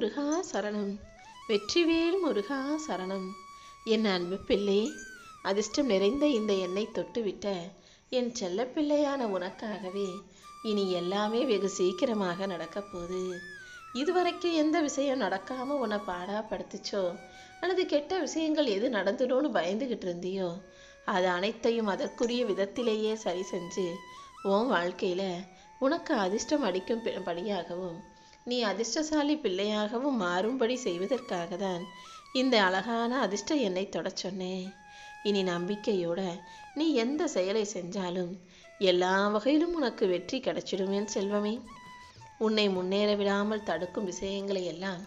முருகா சரணம். வெற்றிவேல் முருகா சரணம். என் அன்பு பிள்ளை அதிர்ஷ்டம் நிறைந்த இந்த எண்ணெய் தொட்டுவிட்ட என் செல்ல பிள்ளையான உனக்காகவே இனி எல்லாமே வெகு சீக்கிரமாக நடக்கப் போகுது. இதுவரைக்கும் எந்த விஷயம் நடக்காம உன்னை பாடாப்படுத்துச்சோ அல்லது கெட்ட விஷயங்கள் எது நடந்துடும்னு பயந்துகிட்டு இருந்தியோ அது அனைத்தையும் அதற்குரிய விதத்திலேயே சரி செஞ்சு உன் வாழ்க்கையில உனக்கு அதிர்ஷ்டம் அடிக்கும் படியாகவும் நீ அதிர்ஷ்டசாலி பிள்ளையாகவும் மாறும்படி செய்வதற்காக தான் இந்த அழகான அதிர்ஷ்ட எண்ணை தொடச் சொன்னேன் இனி நம்பிக்கையோட நீ எந்த செயலை செஞ்சாலும் எல்லா வகையிலும் உனக்கு வெற்றி கிடைச்சிடும் செல்வமே. உன்னை முன்னேற விடாமல் தடுக்கும் விஷயங்களை எல்லாம்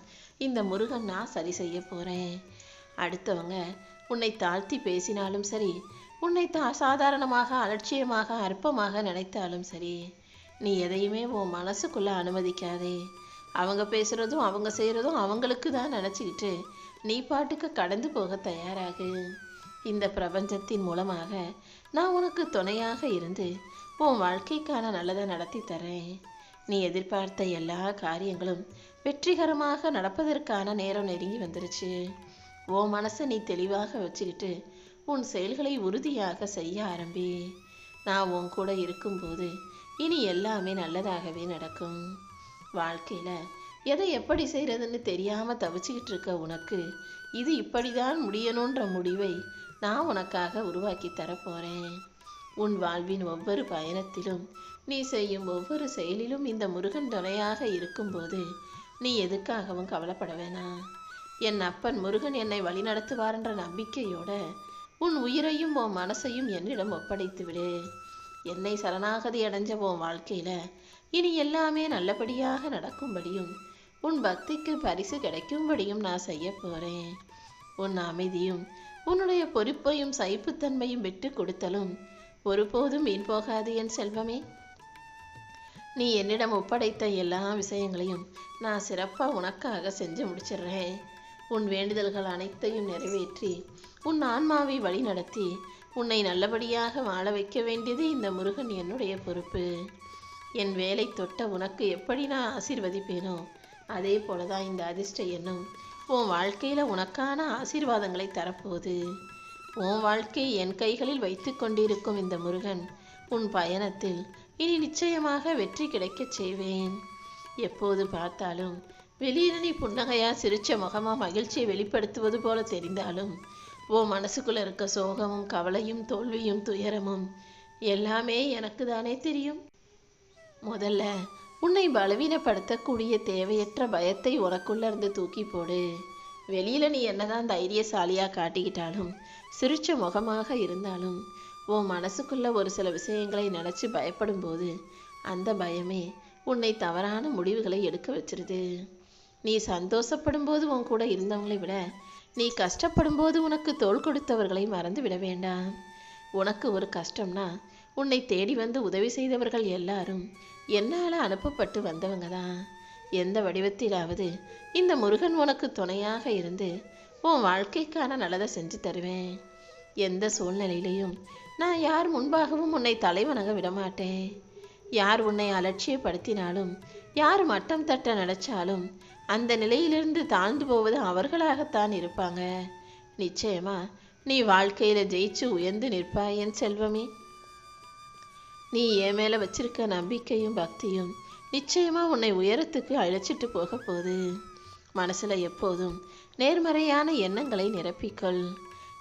இந்த முருகன் நான் சரி செய்ய போறேன். அடுத்தவங்க உன்னை தாழ்த்தி பேசினாலும் சரி உன்னை தா சாதாரணமாக அலட்சியமாக அற்பமாக நினைத்தாலும் சரி நீ எதையுமே உன் மனசுக்குள்ள அனுமதிக்காதே. அவங்க பேசுகிறதும் அவங்க செய்கிறதும் அவங்களுக்கு தான் நினச்சிக்கிட்டு நீ பாட்டுக்கு கடந்து போக தயாராகு. இந்த பிரபஞ்சத்தின் மூலமாக நான் உனக்கு துணையாக இருந்து உன் வாழ்க்கைக்கான நல்லதை நடத்தி தரேன். நீ எதிர்பார்த்த எல்லா காரியங்களும் வெற்றிகரமாக நடப்பதற்கான நேரம் நெருங்கி வந்துருச்சு. உன் மனசை நீ தெளிவாக வச்சுக்கிட்டு உன் செயல்களை உறுதியாக செய்ய ஆரம்பி. நான் உன் கூட இருக்கும்போது இனி எல்லாமே நல்லதாகவே நடக்கும். வாழ்க்கையில் எதை எப்படி செய்கிறதுன்னு தெரியாமல் தவிச்சுக்கிட்டு இருக்க உனக்கு இது இப்படிதான் முடியணுன்ற முடிவை நான் உனக்காக உருவாக்கி தரப்போகிறேன் உன் வாழ்வின் ஒவ்வொரு பயணத்திலும் நீ செய்யும் ஒவ்வொரு செயலிலும் இந்த முருகன் துணையாக இருக்கும்போது நீ எதுக்காகவும் கவலைப்பட வேணாம். என் அப்பன் முருகன் என்னை வழிநடத்துவார் என்ற நம்பிக்கையோட உன் உயிரையும் உன் மனசையும் என்னிடம் ஒப்படைத்து விடு என்னை சரணாகதி அடைஞ்ச உன் வாழ்க்கையில இனி எல்லாமே நல்லபடியாக நடக்கும்படியும் உன் பக்திக்கு பரிசு கிடைக்கும்படியும் நான் செய்ய போறேன். உன் அமைதியும் உன்னுடைய பொறுப்பையும் சகிப்புத்தன்மையும் விட்டு கொடுத்தலும் ஒருபோதும் வீண் போகாது என் செல்வமே. நீ என்னிடம் ஒப்படைத்த எல்லா விஷயங்களையும் நான் சிறப்பாக உனக்காக செஞ்சு முடிச்சிடுறேன். உன் வேண்டுதல்கள் அனைத்தையும் நிறைவேற்றி உன் ஆன்மாவை வழிநடத்தி உன்னை நல்லபடியாக வாழ வைக்க வேண்டியது இந்த முருகன் என்னுடைய பொறுப்பு. என் வேலை தொட்ட உனக்கு எப்படி நான் ஆசீர்வதிப்பேனோ? அதே போலதான் இந்த அதிர்ஷ்ட எண்ணம். உன் வாழ்க்கையில உனக்கான ஆசீர்வாதங்களை தரப்போகுது. உன் வாழ்க்கை என் கைகளில் வைத்து கொண்டிருக்கும் இந்த முருகன் உன் பயணத்தில் இனி நிச்சயமாக வெற்றி கிடைக்கச் செய்வேன். எப்போது பார்த்தாலும் வெளியில புன்னகையா சிரிச்ச முகமா மகிழ்ச்சியை வெளிப்படுத்துவது போல தெரிந்தாலும் ஓ மனசுக்குள்ள இருக்க சோகமும் கவலையும் தோல்வியும் துயரமும் எல்லாமே எனக்கு தானே தெரியும். முதல்ல உன்னை பலவீனப்படுத்தக்கூடிய தேவையற்ற பயத்தை உனக்குள்ள இருந்து தூக்கி போடு. வெளியில நீ என்னதான் தைரியசாலியா காட்டிக்கிட்டாலும் சிரிச்ச முகமாக இருந்தாலும் உன் மனசுக்குள்ள ஒரு சில விஷயங்களை நினைச்சு பயப்படும் போது அந்த பயமே உன்னை தவறான முடிவுகளை எடுக்க வச்சிருது. நீ சந்தோஷப்படும் போது உன் கூட இருந்தவங்களை விட நீ கஷ்டப்படும் போது உனக்கு தோள் கொடுத்தவர்களை மறந்து விட வேண்டாம். உனக்கு ஒரு கஷ்டம்னா உன்னை தேடி வந்து உதவி செய்தவர்கள் எல்லாரும் என்னால் அனுப்பப்பட்டு வந்தவங்க தான் எந்த வடிவத்திலாவது இந்த முருகன் உனக்கு துணையாக இருந்து உன் வாழ்க்கைக்கான நல்லதை செஞ்சு தருவேன். எந்த சூழ்நிலையிலையும் நான் யார் முன்பாகவும் உன்னை தலைவணங்க விடமாட்டேன். யார் உன்னை அலட்சியப்படுத்தினாலும் யார் மட்டம் தட்ட நினைச்சாலும் அந்த நிலையிலிருந்து தாழ்ந்து போவது அவர்களாகத்தான் இருப்பாங்க. நிச்சயமா நீ வாழ்க்கையில ஜெயிச்சு உயர்ந்து நிற்பாய் என் செல்வமே. நீ என் மேலே வச்சிருக்க நம்பிக்கையும் பக்தியும் நிச்சயமாக உன்னை உயரத்துக்கு அழைச்சிட்டு போக போகுது. மனசில் எப்போதும் நேர்மறையான எண்ணங்களை நிரப்பிக்கொள்.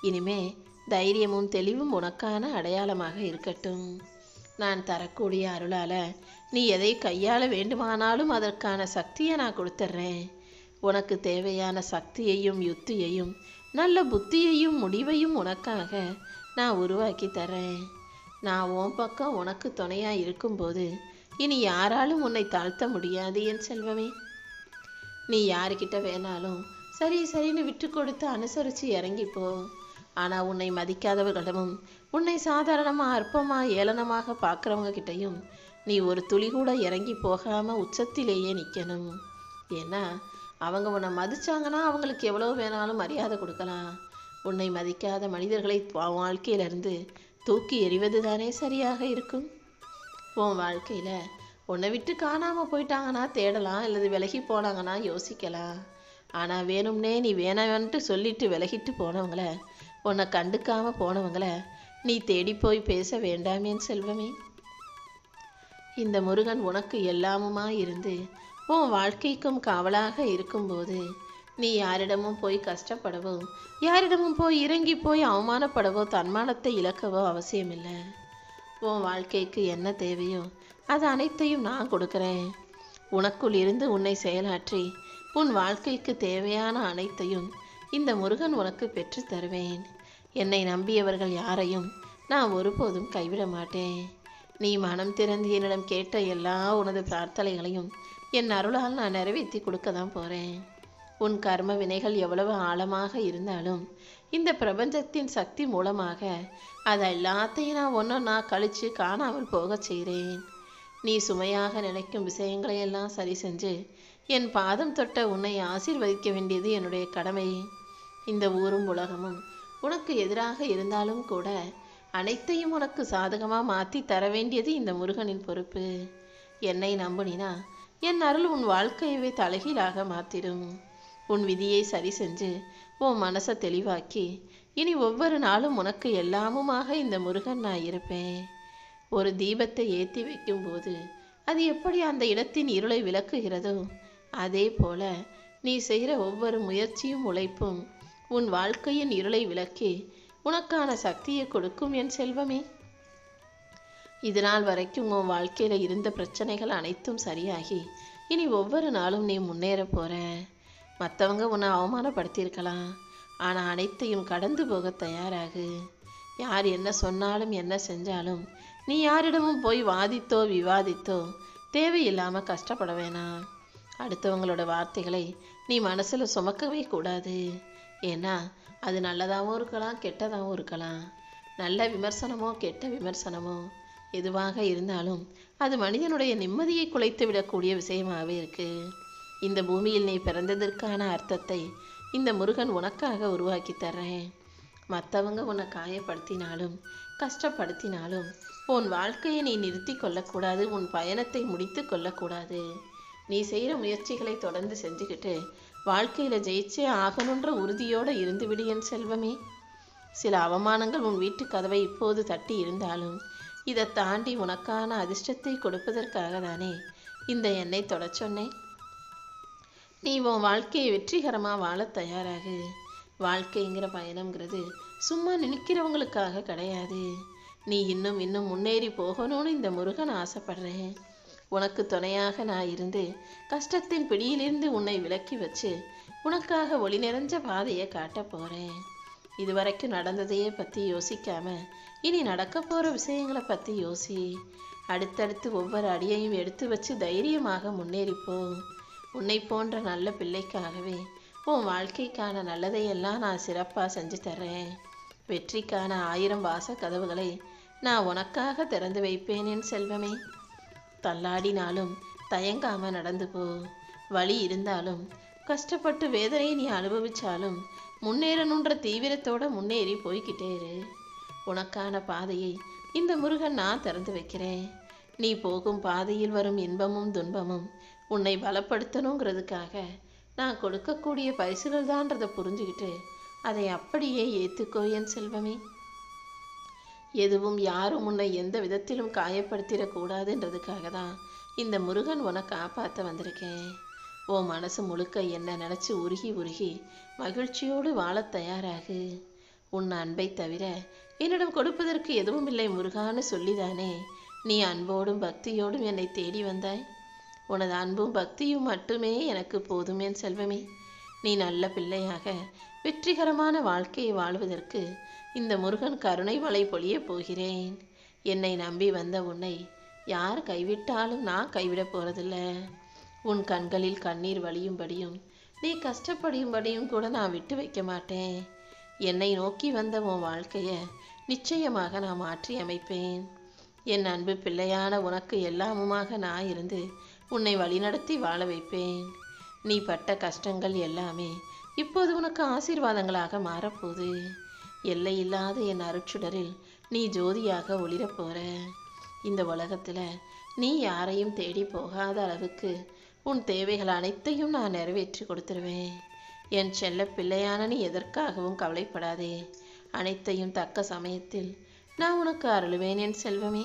இனிமே தைரியமும் தெளிவும் உனக்கான அடையாளமாக இருக்கட்டும். நான் தரக்கூடிய அருளால் நீ எதை கையாள வேண்டுமானாலும் அதற்கான சக்தியை நான் கொடுத்துட்றேன் உனக்கு தேவையான சக்தியையும் யுத்தியையும் நல்ல புத்தியையும் முடிவையும் உனக்காக நான் உருவாக்கி தரேன் நான் உன் பக்கம் உனக்கு துணையா இருக்கும்போது இனி யாராலும் உன்னை தாழ்த்த முடியாது என் செல்வமே. நீ யாருக்கிட்ட வேணாலும் சரி சரின்னு விட்டு கொடுத்து அனுசரித்து இறங்கிப்போ. ஆனால் உன்னை மதிக்காதவர்களிடமும் உன்னை சாதாரணமா அற்பமா ஏளனமாக பார்க்குறவங்க கிட்டையும் நீ ஒரு துளி கூட இறங்கி போகாம உச்சத்திலேயே நிற்கணும் ஏன்னா அவங்க உன்னை மதிச்சாங்கன்னா அவங்களுக்கு எவ்வளோ வேணாலும் மரியாதை கொடுக்கலாம். உன்னை மதிக்காத மனிதர்களை வாழ்க்கையிலிருந்து தூக்கி எறிவது தானே சரியாக இருக்கும்? உன் வாழ்க்கையில் உன்னை விட்டு காணாமல் போயிட்டாங்கன்னா தேடலாம் அல்லது விலகி போனாங்கன்னா யோசிக்கலாம். ஆனால் வேணும்னே நீ வேணான்ட்டு சொல்லிட்டு விலகிட்டு போனவங்கள உன்னை கண்டுக்காமல் போனவங்கள நீ தேடி போய் பேச வேண்டாமேன் செல்வமே. இந்த முருகன் உனக்கு எல்லாமுமா இருந்து உன் வாழ்க்கைக்கும் காவலாக இருக்கும்போது நீ யாரிடமும் போய் கஷ்டப்படவோ யாரிடமும் போய் இறங்கி போய் அவமானப்படவோ தன்மானத்தை இழக்கவோ அவசியமில்லை. உன் வாழ்க்கைக்கு என்ன தேவையோ அது அனைத்தையும் நான் கொடுக்குறேன். உனக்குள் இருந்து உன்னை செயலாற்றி உன் வாழ்க்கைக்கு தேவையான அனைத்தையும் இந்த முருகன் உனக்கு பெற்றுத் தருவேன். என்னை நம்பியவர்கள் யாரையும் நான் ஒருபோதும் கைவிட மாட்டேன். நீ மனம் திறந்து என்னிடம் கேட்ட எல்லா உனது பிரார்த்தனைகளையும் என் அருளால் நான் நிறைவேற்றி கொடுக்க தான் போகிறேன் உன் கர்ம வினைகள் எவ்வளவு ஆழமாக இருந்தாலும் இந்த பிரபஞ்சத்தின் சக்தி மூலமாக அதை எல்லாத்தையும் நான் ஒன்றொன்னா கழித்து காணாமல் போகச் செய்கிறேன். நீ சுமையாக நினைக்கும் விஷயங்களை எல்லாம் சரி செஞ்சு என் பாதம் தொட்ட உன்னை ஆசீர்வதிக்க வேண்டியது என்னுடைய கடமை. இந்த ஊரும் உலகமும் உனக்கு எதிராக இருந்தாலும் கூட அனைத்தையும் உனக்கு சாதகமாக மாற்றி தர வேண்டியது இந்த முருகனின் பொறுப்பு. என்னை நம்புனினா என் அருள் உன் வாழ்க்கையவே தலைகீழாக மாற்றிடும் உன் விதியை சரி செஞ்சு உன் மனசை தெளிவாக்கி இனி ஒவ்வொரு நாளும் உனக்கு எல்லாமுமாக இந்த முருகன் நான் இருப்பேன். ஒரு தீபத்தை ஏற்றி வைக்கும்போது அது எப்படி அந்த இடத்தின் இருளை விளக்குகிறதோ அதே போல நீ செய்கிற ஒவ்வொரு முயற்சியும் உழைப்பும் உன் வாழ்க்கையின் இருளை விளக்கி உனக்கான சக்தியை கொடுக்கும் என் செல்வமே. இது நாள் வரைக்கும் உன் வாழ்க்கையில் இருந்த பிரச்சனைகள் அனைத்தும் சரியாகி இனி ஒவ்வொரு நாளும் நீ முன்னேற போகிற மற்றவங்க உன்னை அவமானப்படுத்தியிருக்கலாம். ஆனால் அனைத்தையும் கடந்து போக தயாராகு. யார் என்ன சொன்னாலும் என்ன செஞ்சாலும் நீ யாரிடமும் போய் வாதித்தோ விவாதித்தோ தேவையில்லாமல் கஷ்டப்பட வேணாம். அடுத்தவங்களோட வார்த்தைகளை நீ மனசில் சுமக்கவே கூடாது. ஏன்னா அது நல்லதாகவும் இருக்கலாம் கெட்டதாகவும் இருக்கலாம். நல்ல விமர்சனமோ கெட்ட விமர்சனமோ எதுவாக இருந்தாலும் அது மனிதனுடைய நிம்மதியை குலைத்து விடக்கூடிய விஷயமாகவே இருக்குது இந்த பூமியில் நீ பிறந்ததற்கான அர்த்தத்தை இந்த முருகன் உனக்காக உருவாக்கி தர்றேன். மற்றவங்க உன்னை காயப்படுத்தினாலும் கஷ்டப்படுத்தினாலும் உன் வாழ்க்கையை நீ நிறுத்தி கொள்ளக்கூடாது உன் பயணத்தை முடித்து கொள்ளக்கூடாது. நீ செய்கிற முயற்சிகளை தொடர்ந்து செஞ்சுக்கிட்டு வாழ்க்கையில் ஜெயிச்சே ஆகணுன்ற உறுதியோடு இருந்துவிடு என் செல்வமே. சில அவமானங்கள் உன் வீட்டு கதவை இப்போது தட்டி இருந்தாலும் இதை தாண்டி உனக்கான அதிர்ஷ்டத்தை கொடுப்பதற்காக தானே இந்த எண்ணெய் தொடச் சொன்னேன். நீ உன் வாழ்க்கையை வெற்றிகரமாக வாழ தயாராகு. வாழ்க்கைங்கிற பயணம்ங்கிறது சும்மா நினைக்கிறவங்களுக்காக கிடையாது. நீ இன்னும் இன்னும் முன்னேறி போகணும்னு இந்த முருகன் ஆசைப்படுறேன் உனக்கு துணையாக நான் இருந்து கஷ்டத்தின் பிடியிலிருந்து உன்னை விலக்கி வச்சு உனக்காக ஒளி நிறைஞ்ச பாதையை காட்ட போகிறேன் இதுவரைக்கும் நடந்ததையே பற்றி யோசிக்காம இனி நடக்க போகிற விஷயங்களை பற்றி யோசி. அடுத்தடுத்து ஒவ்வொரு அடியையும் எடுத்து வச்சு தைரியமாக முன்னேறிப்போம் உன்னை போன்ற நல்ல பிள்ளைக்காகவே உன் வாழ்க்கைக்கான நல்லதையெல்லாம் நான் சிறப்பாக செஞ்சு தர்றேன். வெற்றிக்கான ஆயிரம் வாச கதவுகளை நான் உனக்காக திறந்து வைப்பேன் என் செல்வமே. தள்ளாடினாலும் தயங்காம நடந்து போ. வழி இருந்தாலும் கஷ்டப்பட்டு வேதனையை நீ அனுபவிச்சாலும் முன்னேறணுன்ற தீவிரத்தோட முன்னேறி போய்கிட்டே இரு. உனக்கான பாதையை இந்த முருகன் நான் திறந்து வைக்கிறேன். நீ போகும் பாதையில் வரும் இன்பமும் துன்பமும் உன்னை பலப்படுத்தணுங்கிறதுக்காக நான் கொடுக்கக்கூடிய பரிசுகள் தான்றதை புரிஞ்சுக்கிட்டு அதை அப்படியே ஏற்றுக்கோ என் செல்வமே. எதுவும் யாரும் உன்னை எந்த விதத்திலும் காயப்படுத்திடக்கூடாதுன்றதுக்காக தான் இந்த முருகன் உன்னை காப்பாற்ற வந்திருக்கேன். ஓ மனசு முழுக்க என்ன நினச்சி உருகி உருகி மகிழ்ச்சியோடு வாழத் தயாராகு. உன் அன்பை தவிர என்னிடம் கொடுப்பதற்கு எதுவும் இல்லை முருகான்னு சொல்லிதானே. நீ அன்போடும் பக்தியோடும் என்னை தேடி வந்தாய். உனது அன்பும் பக்தியும் மட்டுமே எனக்கு போதும் என் செல்வமே. நீ நல்ல பிள்ளையாக வெற்றிகரமான வாழ்க்கையை வாழ்வதற்கு இந்த முருகன் கருணை மலை பொழியப் போகிறேன். என்னை நம்பி வந்த உன்னை யார் கைவிட்டாலும் நான் கைவிடப் போறதில்ல. உன் கண்களில் கண்ணீர் வழியும்படியும் நீ கஷ்டப்படியும்படியும் கூட நான் விட்டு வைக்க மாட்டேன். என்னை நோக்கி வந்த உன் வாழ்க்கையை நிச்சயமாக நான் மாற்றி அமைப்பேன் என் அன்பு பிள்ளையான உனக்கு எல்லாமுமாக நான் இருந்து உன்னை வழிநடத்தி வாழ வைப்பேன். நீ பட்ட கஷ்டங்கள் எல்லாமே இப்போது உனக்கு ஆசீர்வாதங்களாக மாறப்போகுது. எல்லையில்லாத என் அருட்சுடரில் நீ ஜோதியாக ஒளிரப்போற இந்த உலகத்தில் நீ யாரையும் தேடி போகாத அளவுக்கு உன் தேவைகள் அனைத்தையும் நான் நிறைவேற்றி கொடுத்துருவேன். என் செல்ல பிள்ளையான நீ எதற்காகவும் கவலைப்படாதே. அனைத்தையும் தக்க சமயத்தில் நான் உனக்கு அருளுவேன் என் செல்வமே.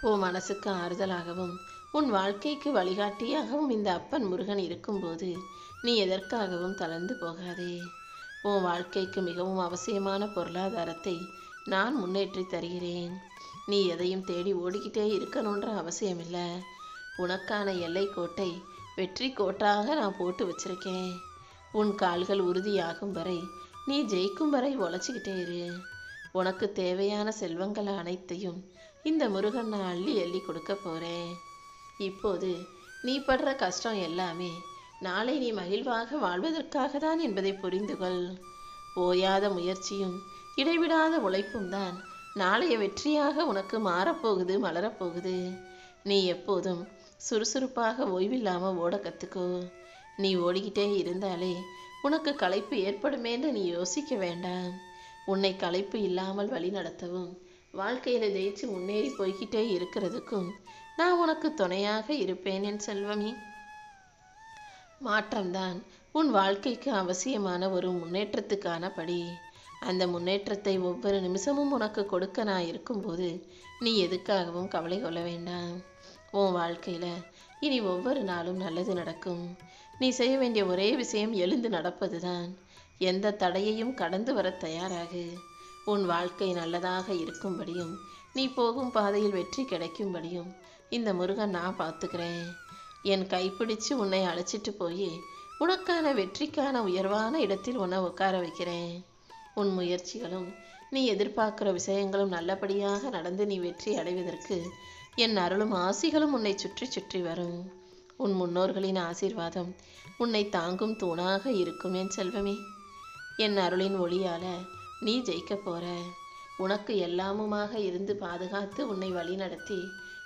உன் மனசுக்கு ஆறுதலாகவும் உன் வாழ்க்கைக்கு வழிகாட்டியாகவும் இந்த அப்பன் முருகன் இருக்கும்போது நீ எதற்காகவும் தளர்ந்து போகாதே. உன் வாழ்க்கைக்கு மிகவும் அவசியமான பொருளாதாரத்தை நான் முன்னேற்றி தருகிறேன். நீ எதையும் தேடி ஓடிக்கிட்டே இருக்கணுன்ற அவசியமில்லை. உனக்கான எல்லை கோட்டை வெற்றி கோட்டாக நான் போட்டு வச்சிருக்கேன். உன் கால்கள் உறுதியாகும் வரை நீ ஜெயிக்கும் வரை உழைச்சிக்கிட்டே இரு. உனக்கு தேவையான செல்வங்கள் அனைத்தையும் இந்த முருகன் நான் அள்ளி அள்ளி கொடுக்க போறேன். இப்போது நீ படுற கஷ்டம் எல்லாமே நாளை நீ மகிழ்வாக வாழ்வதற்காக தான் என்பதை புரிந்து கொள். ஓயாத முயற்சியும் இடைவிடாத உழைப்பும் தான் நாளைய வெற்றியாக உனக்கு மாறப்போகுது மலரப்போகுது. நீ எப்போதும் சுறுசுறுப்பாக ஓய்வில்லாமல் ஓட கற்றுக்கோ நீ ஓடிக்கிட்டே இருந்தாலே உனக்கு களைப்பு ஏற்படுமேன்னு நீ யோசிக்க வேண்டாம். உன்னை களைப்பு இல்லாமல் வழி நடத்தவும் வாழ்க்கையில் ஜெயிச்சு முன்னேறி போய்கிட்டே இருக்கிறதுக்கும் நான் உனக்கு துணையாக இருப்பேன் என் செல்வமே. மாற்றம்தான் உன் வாழ்க்கைக்கு அவசியமான ஒரு முன்னேற்றத்துக்கான படி அந்த முன்னேற்றத்தை ஒவ்வொரு நிமிஷமும் உனக்கு கொடுக்க நான் இருக்கும்போது நீ எதுக்காகவும் கவலை கொள்ள வேண்டாம். உன் வாழ்க்கையில் இனி ஒவ்வொரு நாளும் நல்லது நடக்கும். நீ செய்ய வேண்டிய ஒரே விஷயம் எழுந்து நடப்பது தான் எந்த தடையையும் கடந்து வர தயாராகு. உன் வாழ்க்கை நல்லதாக இருக்கும்படியும் நீ போகும் பாதையில் வெற்றி கிடைக்கும்படியும் இந்த முருகன் நான் பார்த்துக்கிறேன். என் கைப்பிடிச்சு உன்னை அழைச்சிட்டு போய் உனக்கான வெற்றிக்கான உயர்வான இடத்தில் உன்னை உட்கார வைக்கிறேன். உன் முயற்சிகளும் நீ எதிர்பார்க்கிற விஷயங்களும் நல்லபடியாக நடந்து நீ வெற்றி அடைவதற்கு என் அருளும் ஆசிகளும் உன்னை சுற்றி சுற்றி வரும். உன் முன்னோர்களின் ஆசீர்வாதம் உன்னை தாங்கும் தூணாக இருக்கும் என் செல்வமே. என் அருளின் ஒளியால நீ ஜெயிக்க போற. உனக்கு எல்லாமுமாக இருந்து பாதுகாத்து உன்னை வழி நடத்தி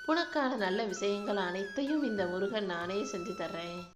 உனக்கான நல்ல விஷயங்கள் அனைத்தையும் இந்த முருகன் நானே செஞ்சு தர்றேன்.